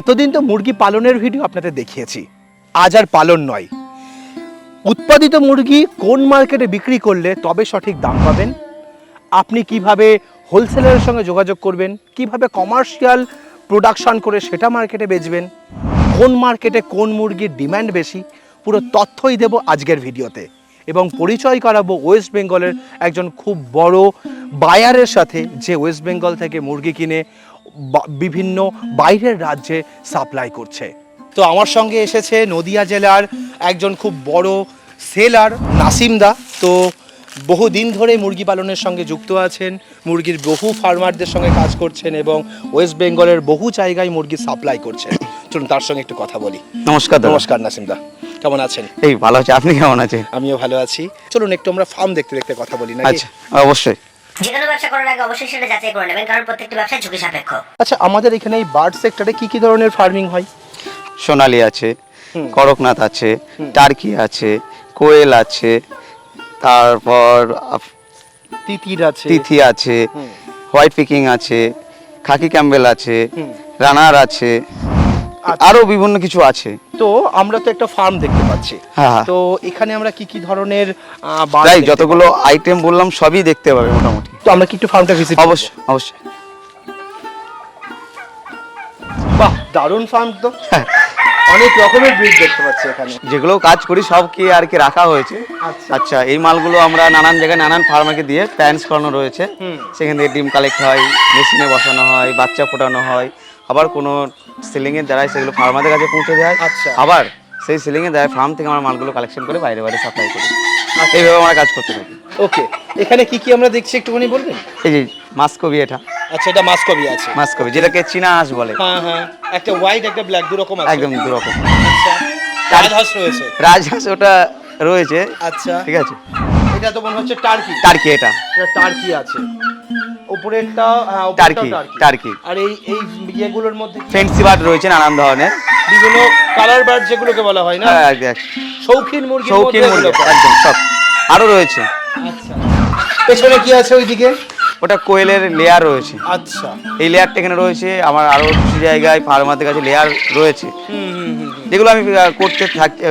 এতদিন তো মুরগি পালনের ভিডিও আপনাদের দেখিয়েছি। আজ আর পালন নয়। উৎপাদিত মুরগি কোন মার্কেটে বিক্রি করলে তবে সঠিক দাম পাবেন? আপনি কীভাবে হোলসেলারের সঙ্গে যোগাযোগ করবেন? কীভাবে কমার্শিয়াল প্রোডাকশন করে সেটা মার্কেটে বেচবেন? কোন মার্কেটে কোন মুরগির ডিমান্ড বেশি? পুরো তথ্যই দেব আজকের ভিডিওতে। এবং পরিচয় করাবো ওয়েস্ট বেঙ্গলের একজন খুব বড় বায়ারের সাথে যে ওয়েস্ট বেঙ্গল থেকে মুরগি কিনে বিভিন্ন বাইরের রাজ্যে সাপ্লাই করছে। তো আমার সঙ্গে এসেছে নদিয়া জেলার একজন খুব বড় সেলার নাসিম দা। তো বহু দিন ধরে মুরগি পালনের সঙ্গে যুক্ত আছেন। মুরগির বহু ফার্মারদের সঙ্গে কাজ করছেন এবং ওয়েস্ট বেঙ্গলের বহু জায়গায় মুরগি সাপ্লাই করছেন। চলুন তার সঙ্গে একটু কথা বলি। নমস্কার নমস্কার নাসিম দা। কেমন আছেন? এই ভালো আছে। আপনি কেমন আছেন? আমিও ভালো আছি। চলুন একটু আমরা ফার্ম দেখতে দেখতে কথা বলি না আচ্ছা অবশ্যই। যে কোনো ব্যবসা করার আগে অবশ্যই সেটা যাচাই করে নেবেন কারণ প্রত্যেকটি ব্যবসা ঝুঁকি সাপেক্ষ। আচ্ছা আমাদের এখানে এই বার্ড সেক্টরে কি কি ধরনের ফার্মিং হয়? সোনালি আছে করকনাথ আছে টার্কি আছে কোয়েল আছে তারপর তিতির আছে। তিথি আছে হোয়াইট পিকিং আছে খাকি ক্যাম্বেল আছে রানার আছে আচ্ছা। আরও বিভিন্ন কিছু আছে। তো আমরা তো একটা ফার্ম দেখতে পাচ্ছি। হ্যাঁ হ্যাঁ। তো এখানে আমরা কি কি ধরনের যতগুলো আইটেম বললাম সবই দেখতে পাবে মোটামুটি? তো আমরা কি একটু ফার্মটা ভিজিট অবশ্যই অবশ্যই। বাহ দারুণ ফার্ম তো। হ্যাঁ। অনেক রকমের ব্রিড দেখতে পাচ্ছি এখানে। যেগুলো কাজ করি সব কি আর কি রাখা হয়েছে। আচ্ছা। আচ্ছা এই মালগুলো আমরা নানান জায়গায় নানান ফার্মাকে দিয়ে প্যারেন্টস করানো রয়েছে। সেখান থেকে ডিম কালেক্ট হয় মেশিনে বসানো হয় বাচ্চা ফোটানো হয়। আবার কোনো সিলিং এর দ্বারাই সেগুলো ফার্মাদের কাছে পৌঁছে দেয়। আচ্ছা। আবার সেই সিলিংয়ে দেয় ফার্ম থেকে আমরা মালগুলো কালেকশন করে বাইরে বাইরে সাপ্লাই করি। এইভাবে আমরা কাজ করতে থাকি। ওকে এখানে কি কি আমরা দেখছি একটুখানি বলবেন? এই যে মাস্কবি এটা। আচ্ছা এটা মাসকবি আছে। মাস্কবি যেটাকে চীনা হাঁস বলে। হ্যাঁ হ্যাঁ একটা হোয়াইট একটা ব্ল্যাক দু রকম আছে। একদম দু রকম। আচ্ছা রাজহাঁস রয়েছে। রাজহাঁস ওটা রয়েছে। আচ্ছা। ঠিক আছে। এটা তো মনে হচ্ছে টার্কি। টার্কি এটা। এটা টার্কি আছে। উপরেরটা টার্কি, টার্কি। আর এই এই ইয়েগুলোর মধ্যে ফেন্সি বার্ড রয়েছে নানান ধরনের। বিভিন্ন কালার বার্ড যেগুলোকে বলা হয় না? হ্যাঁ, শৌখিন মুরগি শৌখিন মুরগি একদম সব। আরও রয়েছে। আচ্ছা। পেছনে কি আছে ওইদিকে? ওটা কোয়েলের লেয়ার রয়েছে। আচ্ছা। এই লেয়ারটা এখানে রয়েছে। আমার আরও কিছু জায়গায় ফার্মারদের কাছে লেয়ার রয়েছে। হুম। যেগুলো আমি করতে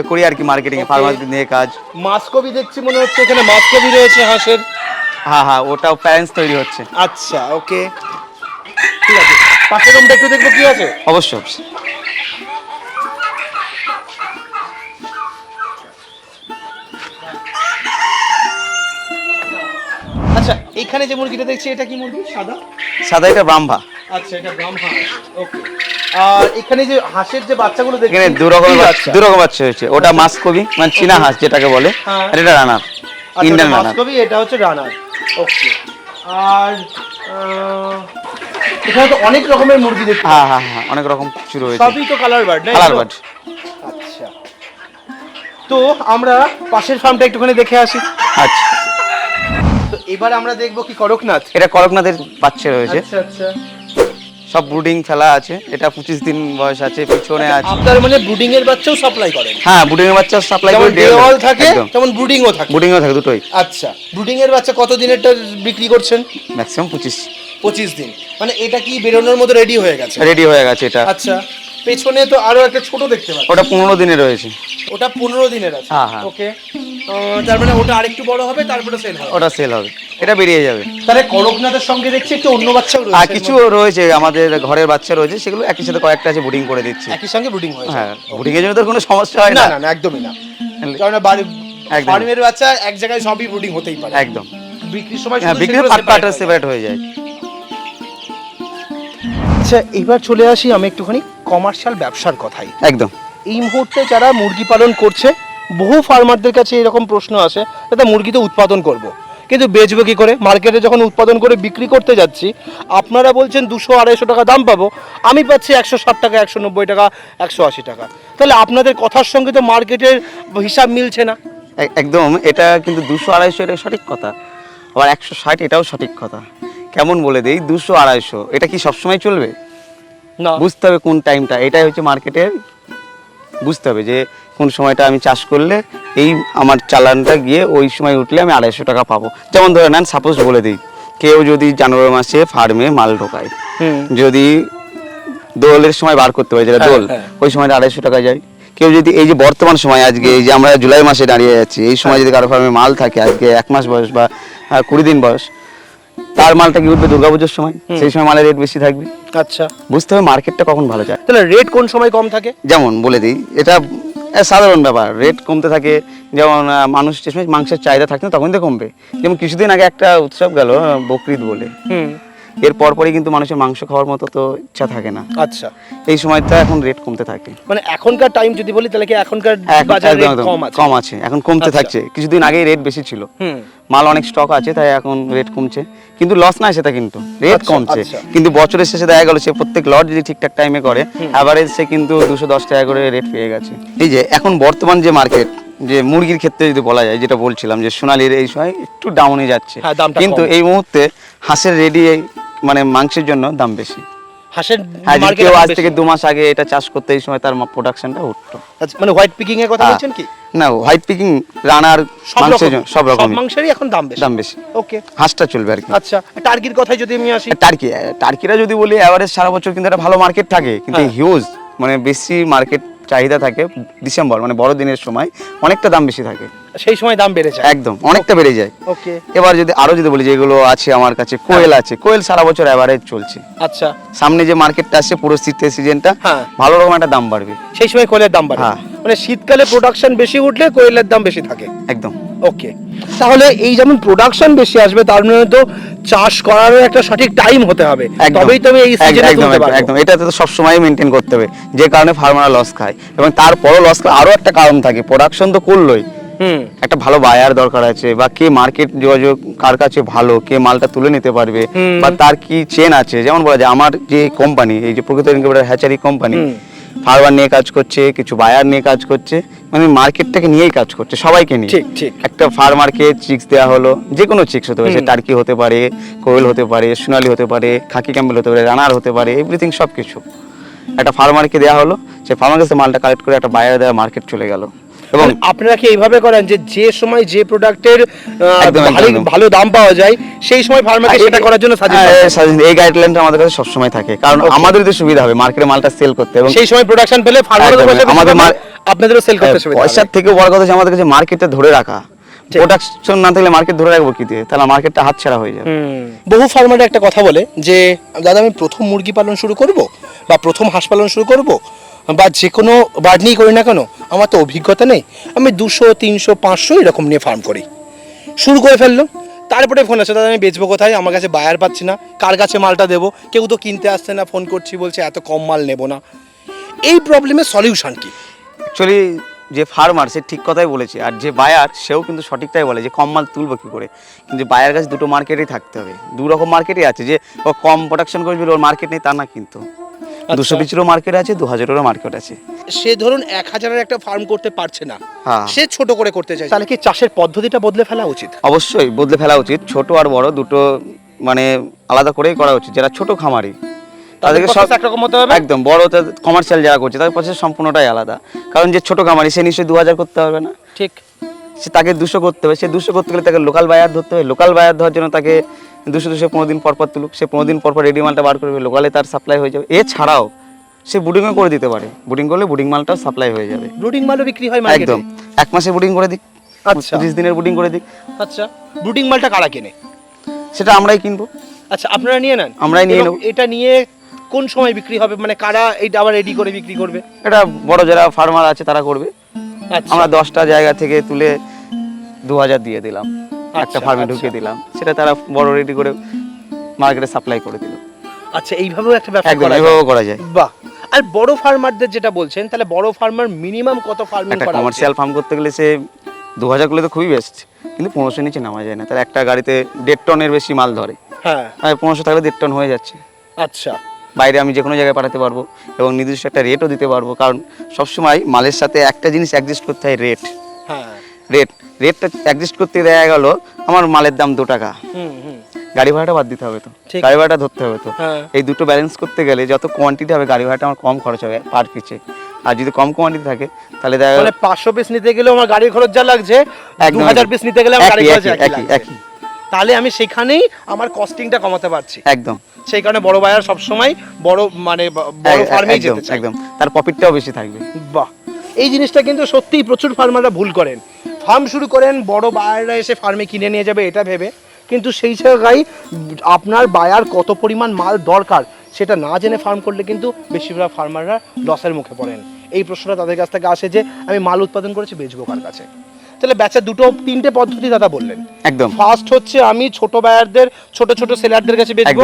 করি আর কি মার্কেটিং এ. ফার্মারদের নিয়ে কাজ। মাসকবি দেখছি মনে হচ্ছে এখানে মাসকবি রয়েছে হাঁসের। হ্যাঁ হ্যাঁ ওটাও প্যারেন্টস তৈরি হচ্ছে। আচ্ছা ওকে। ঠিক আছে পাশের রুমটা একটু দেখব কি আছে? অবশ্যই অবশ্যই। আচ্ছা এখানে যে মুরগিটা দেখছি এটা কি মুরগি? সাদা? সাদা এটা ব্রাহ্মা। আচ্ছা এটা ব্রাহ্মা। ওকে। আর এখানে যে হাঁসের যে বাচ্চাগুলো দেখছি এখানে দু বাচ্চা? দু রকম বাচ্চা হয়েছে। ওটা মাস্কবি মানে চীনা হাঁস যেটাকে বলে। হ্যাঁ। আর এটা রানার আচ্ছা, ইন্ডিয়ান রানার। মাসকবি এটা হচ্ছে রানার। ওকে। আর এখানে তো অনেক রকমের মুরগি দেখছি। হ্যাঁ হ্যাঁ হ্যাঁ অনেক রকম কিছু রয়েছে। সবই তো কালার বার্ড না কালার বার্ড আচ্ছা। তো আমরা পাশের ফার্মটা একটুখানি দেখে আসি। আচ্ছা। তো এবার আমরা দেখব কি করকনাথ। এটা করকনাথের বাচ্চা রয়েছে। আচ্ছা আচ্ছা। সব ব্রুডিং ফেলা আছে এটা পঁচিশ দিন বয়স আছে পিছনে আছে। আপনার মানে ব্রুডিং এর বাচ্চাও সাপ্লাই করেন? হ্যাঁ ব্রুডিং এর বাচ্চা সাপ্লাই করে দেওয়াল থাকে তেমন ব্রুডিংও থাকে। ব্রুডিংও থাকে দুটোই। আচ্ছা ব্রুডিং এর বাচ্চা কত দিনেরটা বিক্রি করছেন? ম্যাক্সিমাম পঁচিশ। পঁচিশ দিন। মানে এটা কি বেরোনোর মতো রেডি হয়ে গেছে? রেডি হয়ে গেছে এটা। আচ্ছা। পেছনে তো আরও একটা ছোট দেখতে পাচ্ছি। ওটা পনেরো দিনে রয়েছে। ওটা পনেরো দিনের আছে। হ্যাঁ, হ্যাঁ। ওকে তার মানে ওটা আরেকটু বড় হবে তারপরে সেল হবে। ওটা সেল হবে। এটা বেরিয়ে যাবে। তাহলে করকনাথের সঙ্গে দেখছি একটু অন্য বাচ্চাও রয়েছে। আর কিছু রয়েছে আমাদের ঘরের বাচ্চা রয়েছে সেগুলো একই সাথে কয়েকটা আছে ব্রুডিং করে দিচ্ছি। একই সঙ্গে ব্রুডিং হয়েছে। হ্যাঁ ব্রুডিং এর জন্য তো কোনো সমস্যা হয় না। না না একদমই না। কারণ বাড়ি। ফার্মের বাচ্চা এক জায়গায় সবই ব্রুডিং হতেই পারে। একদম। বিক্রির সময় হ্যাঁ শুধু বিক্রি পার্ট পার্ট সেপারেট হয়ে যায়। আচ্ছা এবার চলে আসি আমি একটুখানি কমার্শিয়াল ব্যবসার কথাই। একদম। এই মুহূর্তে যারা মুরগি পালন করছে বহু ফার্মারদের কাছে এরকম প্রশ্ন আসে দাদা মুরগি তো উৎপাদন করব। কিন্তু বেচবো কি করে? মার্কেটে যখন উৎপাদন করে বিক্রি করতে যাচ্ছি আপনারা বলছেন দুশো আড়াইশো টাকা দাম পাবো। আমি পাচ্ছি একশো ষাট টাকা একশো নব্বই টাকা একশো আশি টাকা। তাহলে আপনাদের কথার সঙ্গে তো মার্কেটের হিসাব মিলছে না। একদম। এটা কিন্তু দুশো আড়াইশো এটা সঠিক কথা। আবার একশো ষাট এটাও সঠিক কথা। কেমন বলে দেই? দুশো আড়াইশো। এটা কি সবসময় চলবে? বুঝতে হবে কোন টাইমটা এটাই হচ্ছে মার্কেটের বুঝতে হবে যে কোন সময়টা আমি চাষ করলে এই আমার চালানটা গিয়ে ওই সময় উঠলে আমি আড়াইশো টাকা পাবো যেমন ধরে নেন সাপোজ বলে দিই কেউ যদি জানুয়ারি মাসে ফার্মে মাল ঢোকায় যদি দোলের সময় বার করতে হয় যেটা হ্যাঁ, দোল হ্যাঁ। ওই সময়টা আড়াইশো টাকা যায় কেউ যদি এই যে বর্তমান সময় আজকে এই যে আমরা জুলাই মাসে দাঁড়িয়ে যাচ্ছি এই হ্যাঁ। সময় যদি কারও ফার্মে মাল থাকে আজকে এক মাস বয়স বা কুড়ি দিন বয়স তার মালটা কি উঠবে দুর্গাপুজোর সময়? সেই সময় মালের রেট বেশি থাকবে? আচ্ছা। বুঝতে হবে মার্কেটটা কখন ভালো যায়। তাহলে রেট কোন সময় কম থাকে? যেমন বলে দিই এটা সাধারণ ব্যাপার। রেট কমতে থাকে যেমন মানুষ যে সময় মাংসের চাহিদা থাকে না তখন তো কমবে। যেমন কিছুদিন আগে একটা উৎসব গেল বকরিদ বলে। এর পরপরই কিন্তু মানুষের মাংস খাওয়ার মতো তো ইচ্ছা থাকে না। আচ্ছা। এই সময়টা এখন রেট কমতে থাকে। মানে এখনকার টাইম যদি বলি তাহলে কি এখনকার এখন বাজার কম আছে? কম আছে এখন কমতে আচ্ছা। থাকছে। কিছুদিন আগেই রেট বেশি ছিল। হুম। মাল অনেক স্টক আছে তাই এখন রেট কমছে। কিন্তু লস না সেটা কিন্তু রেট আচ্ছা, কমছে। আচ্ছা। কিন্তু বছরের শেষে দেখা গেল সে প্রত্যেক লট যদি ঠিকঠাক টাইমে করে অ্যাভারেজ সে কিন্তু দুশো দশ টাকা করে রেট পেয়ে গেছে। এই যে এখন বর্তমান যে মার্কেট যে মুরগির ক্ষেত্রে যদি বলা যায় যেটা বলছিলাম যে সোনালির এই সময় একটু ডাউনে যাচ্ছে। হ্যাঁ, কিন্তু এই মুহূর্তে হাঁসের রেডি মানে মাংসের জন্য দাম বেশি। হাঁসের হ্যাঁ মার্কেট কেউ আজ থেকে দু মাস আগে এটা চাষ করতে এই সময় তার প্রোডাকশনটা উঠতো। আচ্ছা মানে হোয়াইট পিকিং এর কথা হ্যাঁ। বলছেন কি? না হোয়াইট পিকিং রানার মাংসের সব রকম মাংসেরই এখন দাম বেশি। দাম বেশি। ওকে হাঁসটা চলবে আর কি। আচ্ছা টার্কির কথায় যদি আমি আসি? টার্কি টার্কিরা যদি বলি এভারেজ সারা বছর কিন্তু একটা ভালো মার্কেট থাকে কিন্তু হ্যাঁ। হিউজ মানে বেশি মার্কেট চাহিদা থাকে ডিসেম্বর মানে বড়দিনের সময় অনেকটা দাম বেশি থাকে। সেই সময় দাম বেড়ে যায়। একদম অনেকটা বেড়ে যায়। ওকে। এবার যদি আরও যদি বলি যেগুলো আছে আমার কাছে কোয়েল আছে কোয়েল সারা বছর এভারেজ চলছে। আচ্ছা। সামনে যে মার্কেটটা আসছে পুরো শীতের সিজনটা হ্যাঁ। ভালো রকম একটা দাম বাড়বে। সেই সময় কোয়েলের দাম বাড়ে। হ্যাঁ। মানে শীতকালে প্রোডাকশন বেশি উঠলে কোয়েলের দাম বেশি থাকে। একদম। ওকে তাহলে এই যেমন প্রোডাকশন বেশি আসবে তার মানে তো চাষ করারও একটা সঠিক টাইম হতে হবে। তবেই তবে এই সিজনে তুলতে একদম, একদম। এটা তো সবসময় মেনটেন করতে হবে। যে কারণে ফার্মাররা লস খায়। এবং তারপরও লস খায় আরও একটা কারণ থাকে। প্রোডাকশন তো করলোই। একটা ভালো বায়ার দরকার আছে বা কে মার্কেট যোগাযোগ কার কাছে ভালো কে মালটা তুলে নিতে পারবে বা তার কি চেন আছে। যেমন বলা যায় আমার যে কোম্পানি এই যে প্রকৃত ইনকিউবেটর হ্যাচারি কোম্পানি ফার্মার নিয়ে কাজ করছে কিছু বায়ার নিয়ে কাজ করছে মানে মার্কেটটাকে নিয়েই কাজ করছে সবাইকে নিয়ে। ঠিক, ঠিক। একটা ফার্মারকে চিক্স দেওয়া হলো যে কোনো চিক্স হতে পারে টার্কি হতে পারে কোয়েল হতে পারে সোনালি হতে পারে খাকি ক্যাম্বেল হতে পারে রানার হতে পারে এভরিথিং সব কিছু একটা ফার্মারকে দেওয়া হলো সে ফার্মার কাছে মালটা কালেক্ট করে একটা বাইরে দেওয়া মার্কেট চলে গেল। এবং মানে আপনারা কি এইভাবে করেন যে যে সময় যে প্রোডাক্টের। ভালো দাম পাওয়া যায় সেই সময় ফার্মারকে সেটা করার জন্য হ্যাঁ, এই গাইডলাইনটা আমাদের কাছে সবসময় থাকে। কারণ আমাদের তো সুবিধা হবে মার্কেটে মালটা সেল করতে এবং সেই সময় প্রোডাকশন পেলে বসে আমাদের আপনাদেরও সেল করতে হ্যাঁ, সুবিধা পয়সার থেকে বড় কথা আমাদের কাছে মার্কেটটা ধরে রাখা। প্রোডাকশন না থাকলে মার্কেট ধরে রাখব কি দিয়ে? তাহলে মার্কেটটা হাতছাড়া হয়ে যাবে। বহু ফার্মার একটা কথা বলে যে দাদা আমি প্রথম মুরগি পালন শুরু করব? বা প্রথম হাঁস পালন শুরু করব? বা যে কোনো বার্ড নিয়েই করি না কেন, আমার তো অভিজ্ঞতা নেই। আমি দুশো, তিনশো, পাঁচশো এরকম নিয়ে ফার্ম করি। শুরু করে ফেলল তারপরে ফোন আসছে দাদা, আমি বেচবো কোথায়? আমার কাছে বায়ার পাচ্ছি না। কার কাছে মালটা দেবো? কেউ তো কিনতে আসছে না ফোন করছি, বলছে, এত কম মাল নেব না। এই প্রবলেমের সলিউশন কি? অ্যাকচুয়ালি যে ফার্মার সে ঠিক কথাই বলেছে, আর যে বায়ার সেও কিন্তু সঠিকটাই বলে যে, কম মাল তুলবো কী করে? কিন্তু বায়ার কাছে দুটো মার্কেটেই থাকতে হবে। দু রকম মার্কেটই আছে, যে ও কম প্রোডাকশন করে ওর মার্কেট নেই, তা না কিন্তু। দুশো পিচেরও মার্কেট আছে দু হাজারেরও মার্কেট আছে। সে ধরুন এক হাজারের একটা ফার্ম করতে পারছে না। হ্যাঁ। সে ছোট করে করতে চায় তাহলে কি চাষের পদ্ধতিটা বদলে ফেলা উচিত? অবশ্যই বদলে ফেলা উচিত। ছোট আর বড় দুটো মানে আলাদা করেই করা উচিত। যারা ছোট খামারি তাদেরকে সব একরকম হতে হবে? একদম বড় কমার্শিয়াল যারা করছে তাদের প্রসেস সম্পূর্ণটাই আলাদা। কারণ যে ছোট খামারি সে নিশ্চয়ই দু হাজার করতে পারবে না। ঠিক। সে তাকে দুশো করতে হবে সে দুশো করতে গেলে তাকে লোকাল বায়ার ধরতে হবে। লোকাল বায়ার ধরার জন্য তাকে দুশো দুশো পনেরো দিন পর পর তুলুক সে পনেরো দিন পর পর রেডি মালটা বার করবে লোকালে তার সাপ্লাই হয়ে যাবে। এছাড়াও সে বুডিংও করে দিতে পারে। বুডিং করলে বুডিং মালটাও সাপ্লাই হয়ে যাবে। ব্রুডিং মালও বিক্রি হয় মার্কেটে একদম। এক মাসে বুডিং করে দিক আচ্ছা। তিরিশ দিনের বুডিং করে দিক। আচ্ছা। ব্রুডিং মালটা কারা কেনে? সেটা আমরাই কিনবো। আচ্ছা আপনারা নিয়ে নেন? আমরাই নিয়ে নেব। এটা নিয়ে কোন সময় বিক্রি হবে? মানে কারা এটা আবার রেডি করে বিক্রি করবে? এটা বড় যারা ফার্মার আছে তারা করবে। আচ্ছা। আমরা দশটা জায়গা থেকে তুলে দু হাজার দিয়ে দিলাম। একটা আচ্ছা, ফার্মে আচ্ছা। ঢুকিয়ে দিলাম। সেটা তারা বড় রেডি করে মার্কেটে সাপ্লাই করে দিল। আচ্ছা এইভাবেও একটা ব্যবসা একদম করা যায়? এভাবেও করা যায়। বাহ! আর বড় ফার্মারদের যেটা বলছেন তাহলে বড় ফার্মার মিনিমাম কত ফার্মিং একটা করা কমার্শিয়াল ফার্ম করতে গেলে সে দু হাজার করলে তো খুবই বেস্ট কিন্তু পনেরোশো নিচে নামা যায় না। তার একটা গাড়িতে দেড় টনের বেশি মাল ধরে। হ্যাঁ। পনেরোশো থাকলে দেড় টন হয়ে যাচ্ছে। আচ্ছা। বাইরে আমি যে কোনো জায়গায় পাঠাতে পারব এবং নির্দিষ্ট একটা রেটও দিতে পারব কারণ সবসময় মালের সাথে একটা জিনিস অ্যাডজাস্ট করতে হয় রেট রেট রেটটা অ্যাডজাস্ট করতে দেয়া গেল আমার মালের দাম দু টাকা। গাড়ি ভাড়াটা বাদ দিতে হবে তো। গাড়ি ভাড়াটা ধরতে হবে তো। হ্যাঁ। এই দুটো ব্যালেন্স করতে গেলে যত কোয়ান্টিটি হবে গাড়ি ভাড়াটা আমার কম খরচ হবে পার পিছে আর যদি কম কোয়ান্টিটি থাকে তাহলে দেখা গেল মানে পাঁচশো পিস নিতে গেলেও আমার গাড়ির খরচ যা লাগছে একদম হাজার পিস নিতে গেলে আমার একই খরচ একই একই তাহলে আমি সেখানেই আমার কস্টিংটা কমাতে পারছি। একদম। সেই কারণে বড় বায়ার সবসময় বড় মানে বড় এক- ফার্মেই যেতে চায়। একদম। তার প্রফিটটাও বেশি থাকবে। বাহ! এই জিনিসটা কিন্তু সত্যিই প্রচুর ফার্মাররা ভুল করেন। ফার্ম শুরু করেন বড় বায়াররা এসে ফার্মে কিনে নিয়ে যাবে এটা ভেবে। কিন্তু সেই জায়গায় আপনার বায়ার কত পরিমাণ মাল দরকার সেটা না জেনে ফার্ম করলে কিন্তু বেশিরভাগ ফার্মাররা লসের মুখে পড়েন। এই প্রশ্নটা তাদের কাছ থেকে আসে যে আমি মাল উৎপাদন করেছি বেচবো কার কাছে? তাহলে বেচার দুটো তিনটে পদ্ধতি দাদা বললেন। একদম। ফার্স্ট হচ্ছে আমি ছোট বায়ারদের ছোট ছোট সেলারদের কাছে বেচবো।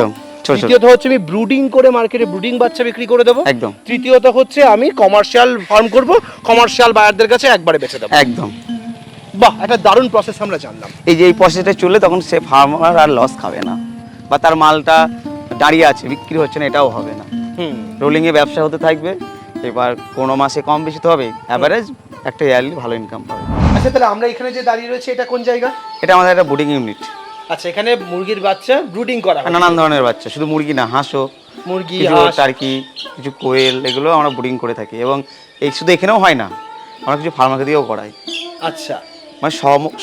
দ্বিতীয়ত হচ্ছে আমি ব্রুডিং করে মার্কেটে ব্রুডিং বাচ্চা বিক্রি করে দেবো। একদম। তৃতীয়ত হচ্ছে আমি কমার্শিয়াল ফার্ম করব কমার্শিয়াল বায়ারদের কাছে একবারে বেচে দেবো। একদম। বাহ একটা দারুণ প্রসেস আমরা জানলাম। এই যে এই প্রসেসটা চললে তখন সে ফার্মার আর লস খাবে না। বা তার মালটা দাঁড়িয়ে আছে বিক্রি হচ্ছে না এটাও হবে না। হুম। রোলিংয়ে ব্যবসা হতে থাকবে এবার কোনো মাসে কম বেশি তো হবে অ্যাভারেজ একটা ইয়ারলি ভালো ইনকাম পাবে। আচ্ছা তাহলে আমরা এখানে যে দাঁড়িয়ে রয়েছে এটা কোন জায়গা? এটা আমাদের একটা বোর্ডিং ইউনিট আচ্ছা এখানে মুরগির বাচ্চা ব্রুডিং করা হয়। নানান ধরনের বাচ্চা শুধু মুরগি না হাঁসও। মুরগি হাঁস। টার্কি কিছু কোয়েল এগুলো আমরা ব্রিডিং করে থাকি। এবং এই শুধু এখানেও হয় না আমরা কিছু ফার্মাকে দিয়েও করাই। আচ্ছা। মানে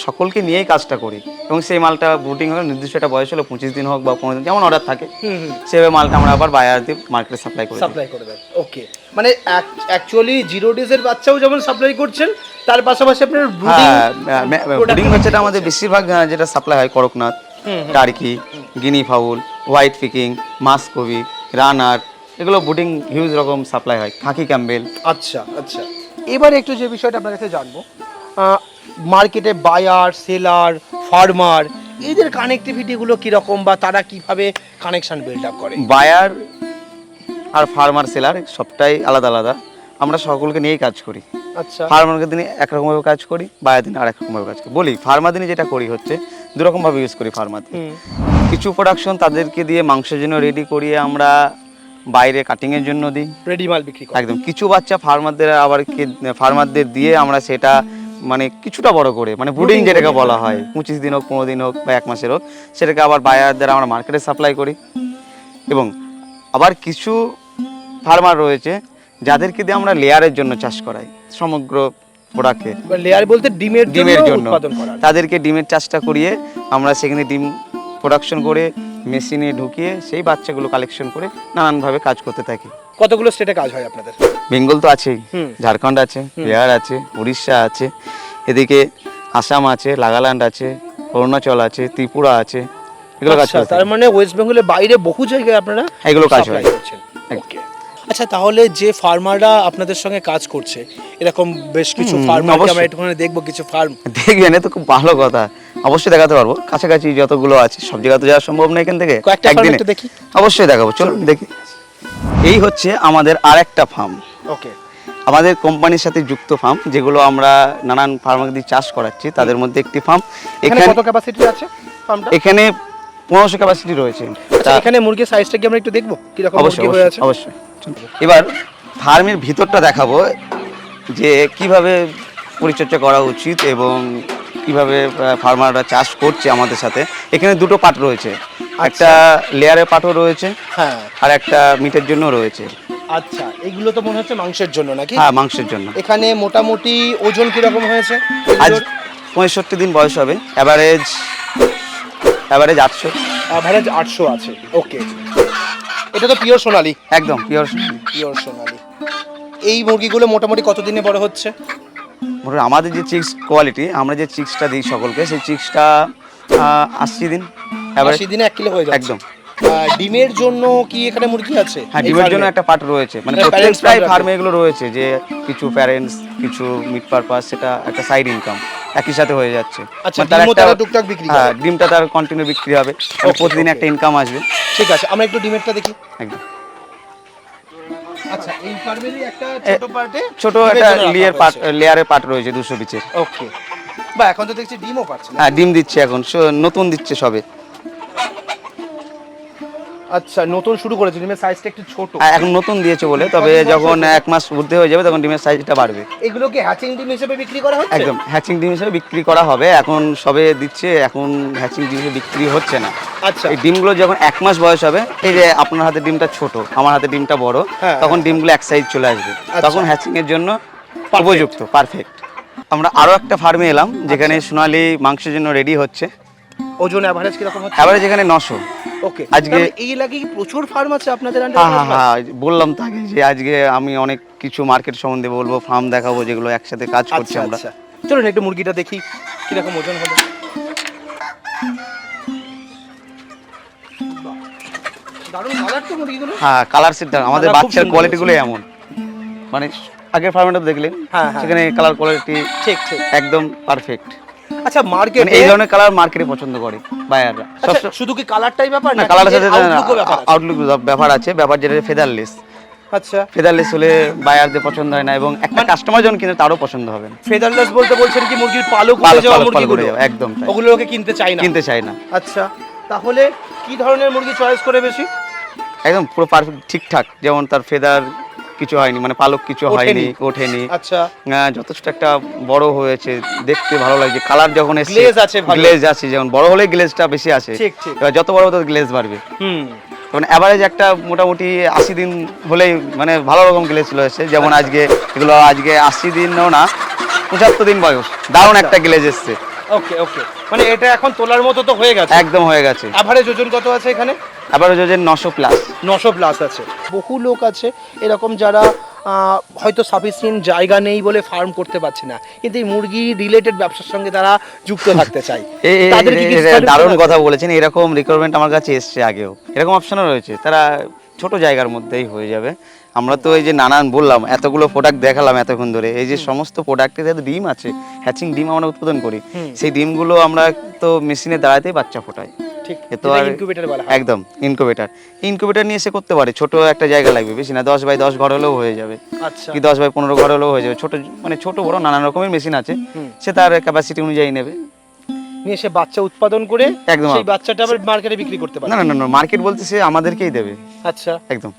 সকলকে নিয়েই কাজটা করি। এবং সেই মালটা ব্রুডিং হলে নির্দিষ্ট একটা বয়স হলো পঁচিশ দিন হোক বা পনেরো দিন যেমন অর্ডার থাকে সেভাবে মালটা আমরা আবার বায়ার দিয়ে মার্কেটে সাপ্লাই করি সাপ্লাই করে দেন ওকে মানে অ্যাকচুয়ালি জিরো ডেজের বাচ্চাও যেমন সাপ্লাই করছেন তার পাশাপাশি আপনার ব্রুডিং হ্যাঁ হচ্ছে এটা আমাদের বেশিরভাগ যেটা সাপ্লাই হয় Kadaknath turkey guinea fowl white Peking Muscovy runner এগুলো ব্রুডিং হিউজ রকম সাপ্লাই হয় খাকি ক্যাম্বেল। আচ্ছা আচ্ছা। এবারে একটু যে বিষয়টা আপনার কাছে জানব মার্কেটে বায়ার সেলার ফার্মার এদের কানেক্টিভিটিগুলো কীরকম বা তারা কীভাবে কানেকশন বিল্ড আপ করে? বায়ার আর ফার্মার সেলার সবটাই আলাদা আলাদা। আমরা সকলকে নিয়েই কাজ করি। আচ্ছা। ফার্মারকে দিনে একরকমভাবে কাজ করি বায়ার দিনে আর রকমভাবে কাজ করি। বলি ফার্মার দিনে যেটা করি হচ্ছে দুরকমভাবে ইউজ করি ফার্মার কিছু প্রোডাকশন তাদেরকে দিয়ে মাংসের জন্য রেডি করিয়ে আমরা বাইরে কাটিংয়ের জন্য দিই। রেডি মাল বিক্রি একদম। কিছু বাচ্চা ফার্মারদের আবার ফার্মারদের দিয়ে আমরা সেটা মানে কিছুটা বড় করে মানে ব্রুডিং যেটাকে বলা হয় পঁচিশ দিন হোক পনেরো দিন হোক বা এক মাসের হোক সেটাকে আবার বায়ারদের আমরা মার্কেটে সাপ্লাই করি। এবং আবার কিছু ফার্মার রয়েছে যাদেরকে দিয়ে আমরা লেয়ারের জন্য চাষ করাই সমগ্র প্রোডাক্টে লেয়ার বলতে ডিমের ডিমের জন্য। তাদেরকে ডিমের চাষটা করিয়ে আমরা সেখানে ডিম প্রোডাকশন করে মেশিনে ঢুকিয়ে সেই বাচ্চাগুলো কালেকশন করে নানানভাবে কাজ করতে থাকি। কতগুলো স্টেটে কাজ হয় আপনাদের? বেঙ্গল তো আছেই। ঝাড়খণ্ড আছে বিহার আছে উড়িষ্যা আছে এদিকে আসাম আছে নাগাল্যান্ড আছে অরুণাচল আছে ত্রিপুরা আছে এগুলো কাজ আচ্ছা তার মানে ওয়েস্ট বেঙ্গলের বাইরে বহু জায়গায় আপনারা এগুলো কাজ হয়। ওকে আচ্ছা তাহলে যে ফার্মাররা আপনাদের সঙ্গে কাজ করছে এরকম বেশ কিছু অবশ্যই। আমরা একটুখানি দেখব কিছু ফার্ম দেখবেন তো খুব ভালো কথা। অবশ্যই দেখাতে পারব। কাছাকাছি যতগুলো আছে সব জায়গা তো যাওয়া সম্ভব না এখান থেকে। কয়েকটা একটু দেখি। অবশ্যই দেখাবো। চলুন দেখি। এই হচ্ছে আমাদের আর একটা ফার্ম ওকে আমাদের কোম্পানির সাথে যুক্ত ফার্ম যেগুলো আমরা নানান ফার্মাকে চাষ করাচ্ছি তাদের মধ্যে একটি ফার্ম এখানে কত ক্যাপাসিটি আছে ফার্মটা এখানে পনেরোশো ক্যাপাসিটি রয়েছে। আচ্ছা এখানে মুরগির সাইজটা কি আমরা একটু দেখব? কীরকম অবশ্যই মুরগি হয়ে আছে? অবশ্যই। অবশ্যই এবার ফার্মের ভিতরটা দেখাবো যে কীভাবে পরিচর্যা করা উচিত এবং কীভাবে ফার্মাররা চাষ করছে আমাদের সাথে। এখানে দুটো পার্ট রয়েছে। একটা লেয়ারের পার্টও রয়েছে হ্যাঁ। আর একটা মিটের জন্য রয়েছে। আচ্ছা এগুলো তো মনে হচ্ছে মাংসের জন্য নাকি? হ্যাঁ মাংসের জন্য। এখানে মোটামুটি ওজন কীরকম হয়েছে? আজ পঁয়ষট্টি দিন বয়স হবে। অ্যাভারেজ অ্যাভারেজ আটশো। অ্যাভারেজ আটশো আছে ওকে এটা তো পিওর সোনালি। একদম পিওর পিওর সোনালি। এই মুরগিগুলো মোটামুটি কতদিনে বড় হচ্ছে? আমাদের যে চিক্স কোয়ালিটি আমরা যে চিক্সটা দিই সকলকে সেই চিক্সটা আশি দিন। আশি দিনে এক কিলো হয়ে একদম। ডিমের জন্য কি এখানে মুরগি আছে? হ্যাঁ ডিমের জন্য একটা পার্ট রয়েছে। মানে প্রত্যেক প্রায় ফার্মে এগুলো রয়েছে যে কিছু প্যারেন্টস কিছু মিট পারপাস সেটা একটা সাইড ইনকাম একই সাথে হয়ে যাচ্ছে। আচ্ছা, মানে ডিমও তারা টুকটাক বিক্রি হ্যাঁ ডিমটা তার কন্টিনিউ বিক্রি হবে। মানে প্রতিদিন একটা ইনকাম আসবে। ঠিক আছে আমরা একটু ডিমেরটা দেখি। একদম। আচ্ছা এই ফার্মেরই একটা ছোট পার্টে ছোট একটা লেয়ার পার্ট লেয়ারের পার্ট রয়েছে দুশো পিচের ওকে বা এখন তো দেখছি ডিমও পাচ্ছে হ্যাঁ ডিম দিচ্ছে এখন। নতুন দিচ্ছে সবে। আচ্ছা নতুন শুরু করেছে ডিমের সাইজটা একটু ছোট। হ্যাঁ, এখন নতুন দিয়েছে বলে তবে যখন এক মাস ঊর্ধ্বে হয়ে যাবে তখন ডিমের সাইজটা বাড়বে। এগুলো কি হ্যাচিং ডিম হিসেবে বিক্রি করা হচ্ছে? একদম হ্যাচিং ডিম হিসেবে বিক্রি করা হবে এখন সবে দিচ্ছে এখন হ্যাচিং ডিম হিসেবে বিক্রি হচ্ছে না। আচ্ছা। এই ডিমগুলো যখন এক মাস বয়স হবে এই যে আপনার হাতে ডিমটা ছোট আমার হাতে ডিমটা বড় হ্যাঁ, তখন ডিমগুলো এক সাইজ চলে আসবে। আচ্ছা। তখন হ্যাচিং এর জন্য উপযুক্ত পারফেক্ট আমরা আরও একটা ফার্মে এলাম যেখানে। সোনালি মাংসের জন্য রেডি হচ্ছে। ওজন অ্যাভারেজ কীরকম হচ্ছে? অ্যাভারেজ এখানে নশো। ওকে আজকে- এই কি প্রচুর ফার্ম আছে আপনাদের হ্যাঁ হ্যাঁ হ্যাঁ বললাম তাকে যে আজকে আমি অনেক কিছু মার্কেট সম্বন্ধে বলব ফার্ম দেখাবো যেগুলো একসাথে কাজ করছি আচ্ছা আমরা। আচ্ছা। চলুন একটু মুরগিটা দেখি কীরকম ওজন হবে দারুণ কালার তো মুরগিগুলো। হ্যাঁ কালার সেট আমাদের বাচ্চার কোয়ালিটিগুলো এমন। মানে আগের ফার্মেটা দেখলেন হ্যাঁ, হ্যাঁ। সেখানে কালার কোয়ালিটি ঠিক ঠিক। একদম পারফেক্ট আচ্ছা মার্কেটে এই ধরনের কালার মার্কেটে পছন্দ করে বায়াররা আচ্ছা, শুধু কি কালারটাই ব্যাপার না নাকি কালারের সাথে? আউটলুক ব্যাপার আছে? ব্যাপার যেটা ফেদারলেস আচ্ছা। ফেদারলেস হলে বায়ারদের পছন্দ হয় না এবং একটা কাস্টমার যখন কিনে তারও পছন্দ হবে না। ফেদারলেস বলতে বলছেন কি মুরগির পালক উড়ে যাওয়া মুরগিগুলো? একদম তাই। ওগুলো ওকে কিনতে চাই না। কিনতে চায় না। আচ্ছা তাহলে কি ধরনের মুরগি চয়েস করে বেশি? একদম পুরো পারফেক্ট ঠিকঠাক যেমন তার ফেদার কিছু হয়নি মানে পালক কিছু হয়নি ওঠেনি। আচ্ছা। যথেষ্ট একটা বড় হয়েছে দেখতে ভালো লাগছে। কালার যখন এসছে আছে গ্লেজ আছে যেমন বড় হলে গ্লেজটা বেশি আসে। যত বড় তত গ্লেজ বাড়বে। হুম। মানে অ্যাভারেজ একটা মোটামুটি আশি দিন হলেই মানে ভালো রকম গ্লেজ চলে এসছে। যেমন আজকে এগুলো আজকে আশি দিনও না পঁচাত্তর দিন বয়স। দারুণ একটা গ্লেজ এসছে। ওকে ওকে। মানে এটা এখন তোলার মতো তো হয়ে গেছে। একদম হয়ে গেছে। অ্যাভারেজ ওজন কত আছে এখানে? অ্যাভারেজ যে নশো প্লাস নশো প্লাস আছে। বহু লোক আছে এরকম যারা হয়তো সাফিসিয়েন্ট জায়গা নেই বলে ফার্ম করতে পারছে না। কিন্তু এই মুরগি রিলেটেড ব্যবসার সঙ্গে তারা যুক্ত থাকতে চায়। দারুণ কথা বলেছেন এরকম রিকোয়ারমেন্ট আমার কাছে এসছে আগেও। এরকম অপশনও রয়েছে তারা ছোট জায়গার মধ্যেই হয়ে যাবে। আমরা তো এই যে নানান বললাম এতগুলো প্রোডাক্ট দেখালাম এতক্ষণ ধরে এই যে সমস্ত প্রোডাক্টে যাতে ডিম আছে হ্যাচিং ডিম আমরা উৎপাদন করি সেই ডিমগুলো আমরা তো মেশিনে দাঁড়াতেই বাচ্চা ফোটাই ঠিক তো আর ইনকিউবেটর বলা একদম ইনকিউবেটার ইনকিউবেটার নিয়ে করতে পারে ছোট একটা জায়গা লাগবে বেশি না দশ বাই দশ ঘর হলেও হয়ে যাবে। আচ্ছা। কি দশ বাই পনেরো ঘর হলেও হয়ে যাবে ছোট মানে ছোট বড় নানান রকমের মেশিন আছে। সে তার ক্যাপাসিটি অনুযায়ী নেবে। নিয়ে সে বাচ্চা উৎপাদন করে একদম। সেই বাচ্চাটা আবার মার্কেটে বিক্রি করতে পারে। না না না না মার্কেট বলতে সে আমাদেরকেই দেবে। আচ্ছা। একদম।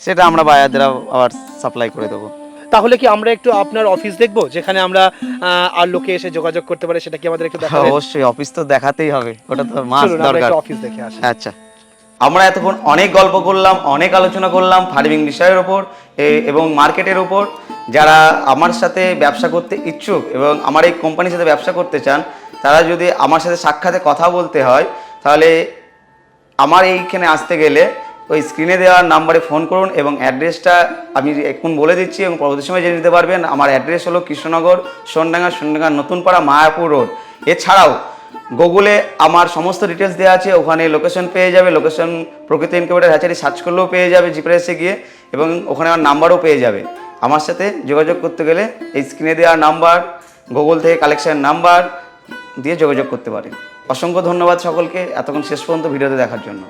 সেটা আমরা বায়ারদের আবার সাপ্লাই করে দেবো। তাহলে কি আমরা একটু আপনার অফিস দেখব? যেখানে আমরা আর লোকে এসে যোগাযোগ করতে পারে সেটা কি আমাদের একটু দেখাবেন? অবশ্যই অফিস তো দেখাতেই হবে। ওটা তো মাস দরকার। অফিস দেখে আসি। আচ্ছা। আমরা এতক্ষণ অনেক গল্প করলাম অনেক আলোচনা করলাম ফার্মিং বিষয়ের ওপর এবং মার্কেটের ওপর। যারা আমার সাথে ব্যবসা করতে ইচ্ছুক এবং আমার এই কোম্পানির সাথে ব্যবসা করতে চান তারা যদি আমার সাথে সাক্ষাতে কথা বলতে হয় তাহলে আমার এইখানে আসতে গেলে ওই স্ক্রিনে দেওয়ার নাম্বারে ফোন করুন এবং অ্যাড্রেসটা আমি এখন বলে দিচ্ছি এবং পরবর্তী সময় জেনে নিতে পারবেন। আমার অ্যাড্রেস হলো কৃষ্ণনগর, সোনডাঙ্গা সোনডাঙ্গা নতুনপাড়া মায়াপুর রোড এছাড়াও গুগলে আমার সমস্ত ডিটেলস দেওয়া আছে। ওখানে লোকেশন পেয়ে যাবে। লোকেশন প্রকৃতি ইনকিউবেটার হ্যাচারি সার্চ করলেও পেয়ে যাবে জিপিএসে গিয়ে এবং ওখানে আমার নাম্বারও পেয়ে যাবে। আমার সাথে যোগাযোগ করতে গেলে এই স্ক্রিনে দেওয়া নাম্বার গুগল থেকে কালেকশন নাম্বার দিয়ে যোগাযোগ করতে পারেন। অসংখ্য ধন্যবাদ সকলকে। এতক্ষণ শেষ পর্যন্ত ভিডিওতে দেখার জন্য।